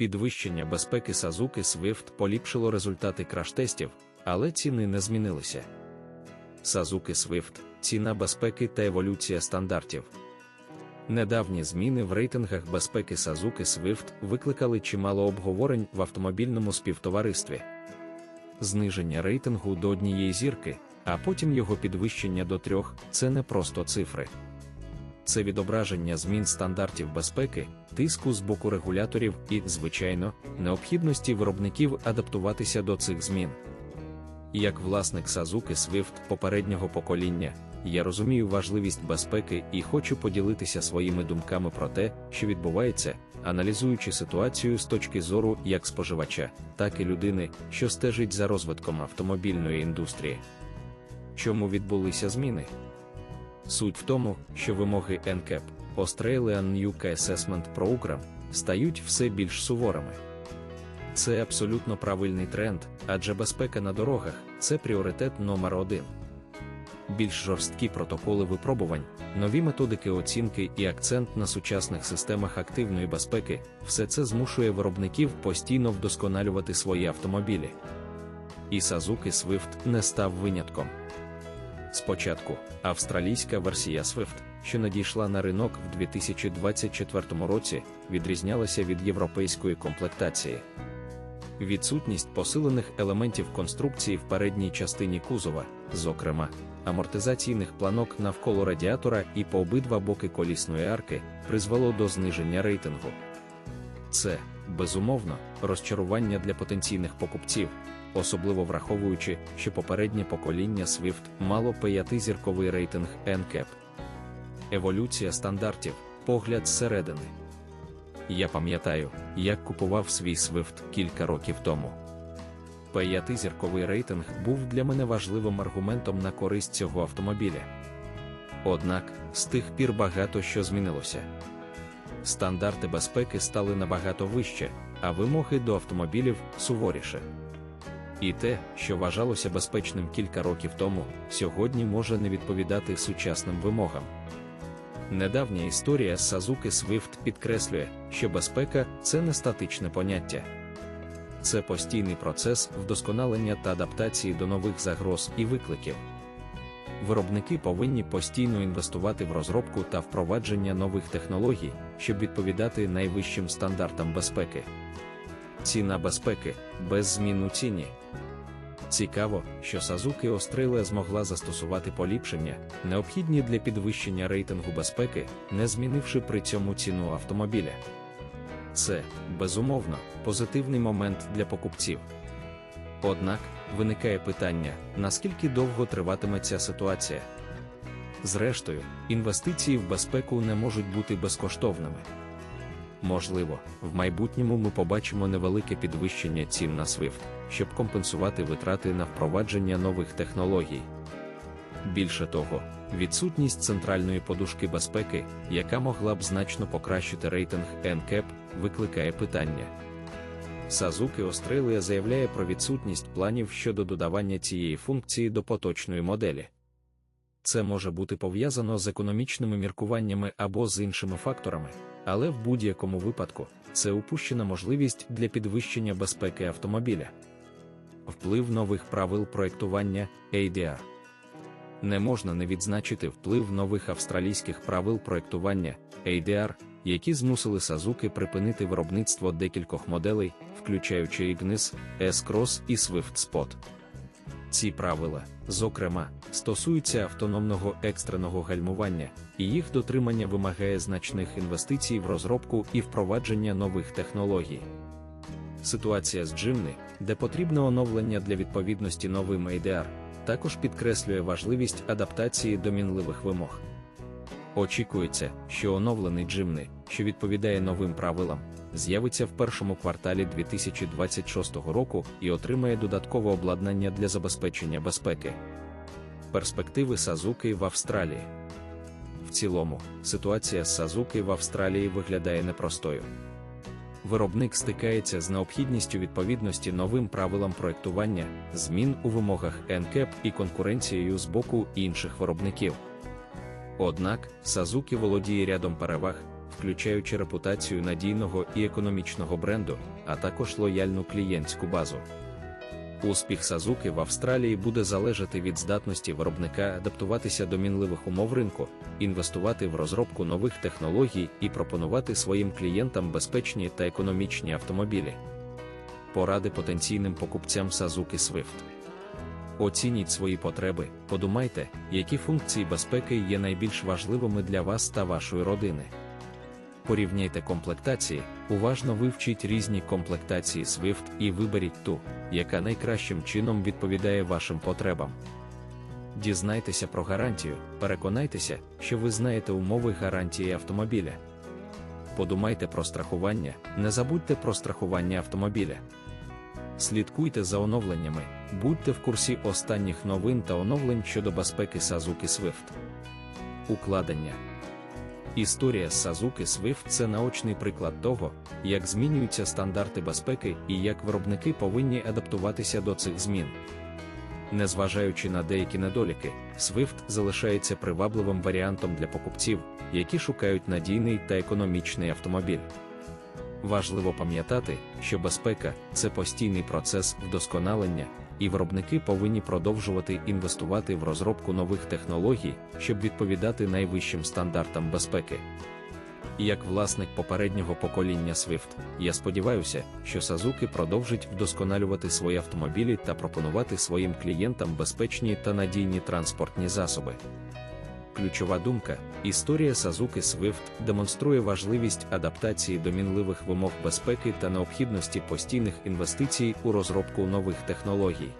Підвищення безпеки Suzuki Swift поліпшило результати краш-тестів, але ціни не змінилися. Suzuki Swift ціна безпеки та еволюція стандартів. Недавні зміни в рейтингах безпеки Suzuki Swift викликали чимало обговорень в автомобільному співтоваристві. Зниження рейтингу до однієї зірки, а потім його підвищення до трьох це не просто цифри. Це відображення змін стандартів безпеки, тиску з боку регуляторів і, звичайно, необхідності виробників адаптуватися до цих змін. Як власник Suzuki Swift попереднього покоління, я розумію важливість безпеки і хочу поділитися своїми думками про те, що відбувається, аналізуючи ситуацію з точки зору як споживача, так і людини, що стежить за розвитком автомобільної індустрії. Чому відбулися зміни? Суть в тому, що вимоги NCAP Australian Car Assessment Program стають все більш суворими. Це абсолютно правильний тренд, адже безпека на дорогах це пріоритет номер один. Більш жорсткі протоколи випробувань, нові методики оцінки і акцент на сучасних системах активної безпеки все це змушує виробників постійно вдосконалювати свої автомобілі. І Suzuki Swift не став винятком. Спочатку австралійська версія Swift, що надійшла на ринок в 2024 році, відрізнялася від європейської комплектації. Відсутність посилених елементів конструкції в передній частині кузова, зокрема, амортизаційних планок навколо радіатора і по обидва боки колісної арки, призвело до зниження рейтингу. Це, безумовно, розчарування для потенційних покупців, особливо враховуючи, що попереднє покоління Swift мало п'ятизірковий рейтинг NCAP. Еволюція стандартів, погляд зсередини. Я пам'ятаю, як купував свій Swift кілька років тому. П'ятизірковий рейтинг був для мене важливим аргументом на користь цього автомобіля. Однак, з тих пір багато що змінилося. Стандарти безпеки стали набагато вище, а вимоги до автомобілів суворіше. І те, що вважалося безпечним кілька років тому, сьогодні може не відповідати сучасним вимогам. Недавня історія з Suzuki Swift підкреслює, що безпека це не статичне поняття. Це постійний процес вдосконалення та адаптації до нових загроз і викликів. Виробники повинні постійно інвестувати в розробку та впровадження нових технологій, щоб відповідати найвищим стандартам безпеки. Ціна безпеки без змін у ціні. Цікаво, що Suzuki Australia змогла застосувати поліпшення, необхідні для підвищення рейтингу безпеки, не змінивши при цьому ціну автомобіля. Це, безумовно, позитивний момент для покупців. Однак, виникає питання, наскільки довго триватиме ця ситуація. Зрештою, інвестиції в безпеку не можуть бути безкоштовними. Можливо, в майбутньому ми побачимо невелике підвищення цін на SWIFT, щоб компенсувати витрати на впровадження нових технологій. Більше того, відсутність центральної подушки безпеки, яка могла б значно покращити рейтинг NCAP, викликає питання. Suzuki Australia заявляє про відсутність планів щодо додавання цієї функції до поточної моделі. Це може бути пов'язано з економічними міркуваннями або з іншими факторами, але в будь-якому випадку це упущена можливість для підвищення безпеки автомобіля. Вплив нових правил проєктування ADR. Не можна не відзначити вплив нових австралійських правил проєктування ADR, які змусили Suzuki припинити виробництво декількох моделей, включаючи Ignis, S-Cross і Swift Spot. Ці правила, зокрема, стосуються автономного екстреного гальмування, і їх дотримання вимагає значних інвестицій в розробку і впровадження нових технологій. Ситуація з Джимни, де потрібне оновлення для відповідності новим ADR, також підкреслює важливість адаптації до мінливих вимог. Очікується, що оновлений Jimny, що відповідає новим правилам, з'явиться в першому кварталі 2026 року і отримає додаткове обладнання для забезпечення безпеки. Перспективи Сазуки в Австралії. В цілому, ситуація з Сазуки в Австралії виглядає непростою. Виробник стикається з необхідністю відповідності новим правилам проєктування, змін у вимогах NCAP і конкуренцією з боку інших виробників. Однак, Сазуки володіє рядом переваг, включаючи репутацію надійного і економічного бренду, а також лояльну клієнтську базу. Успіх Сазуки в Австралії буде залежати від здатності виробника адаптуватися до мінливих умов ринку, інвестувати в розробку нових технологій і пропонувати своїм клієнтам безпечні та економічні автомобілі. Поради потенційним покупцям Suzuki Swift. Оцініть свої потреби, подумайте, які функції безпеки є найбільш важливими для вас та вашої родини. Порівняйте комплектації, уважно вивчіть різні комплектації Swift і виберіть ту, яка найкращим чином відповідає вашим потребам. Дізнайтеся про гарантію, переконайтеся, що ви знаєте умови гарантії автомобіля. Подумайте про страхування, не забудьте про страхування автомобіля. Слідкуйте за оновленнями, будьте в курсі останніх новин та оновлень щодо безпеки Suzuki Swift. Укладення Історія Suzuki Swift це наочний приклад того, як змінюються стандарти безпеки і як виробники повинні адаптуватися до цих змін. Незважаючи на деякі недоліки, Swift залишається привабливим варіантом для покупців, які шукають надійний та економічний автомобіль. Важливо пам'ятати, що безпека це постійний процес вдосконалення, і виробники повинні продовжувати інвестувати в розробку нових технологій, щоб відповідати найвищим стандартам безпеки. Як власник попереднього покоління Swift, я сподіваюся, що Suzuki продовжить вдосконалювати свої автомобілі та пропонувати своїм клієнтам безпечні та надійні транспортні засоби. Ключова думка: історія Сазуки Swift демонструє важливість адаптації до мінливих вимог безпеки та необхідності постійних інвестицій у розробку нових технологій.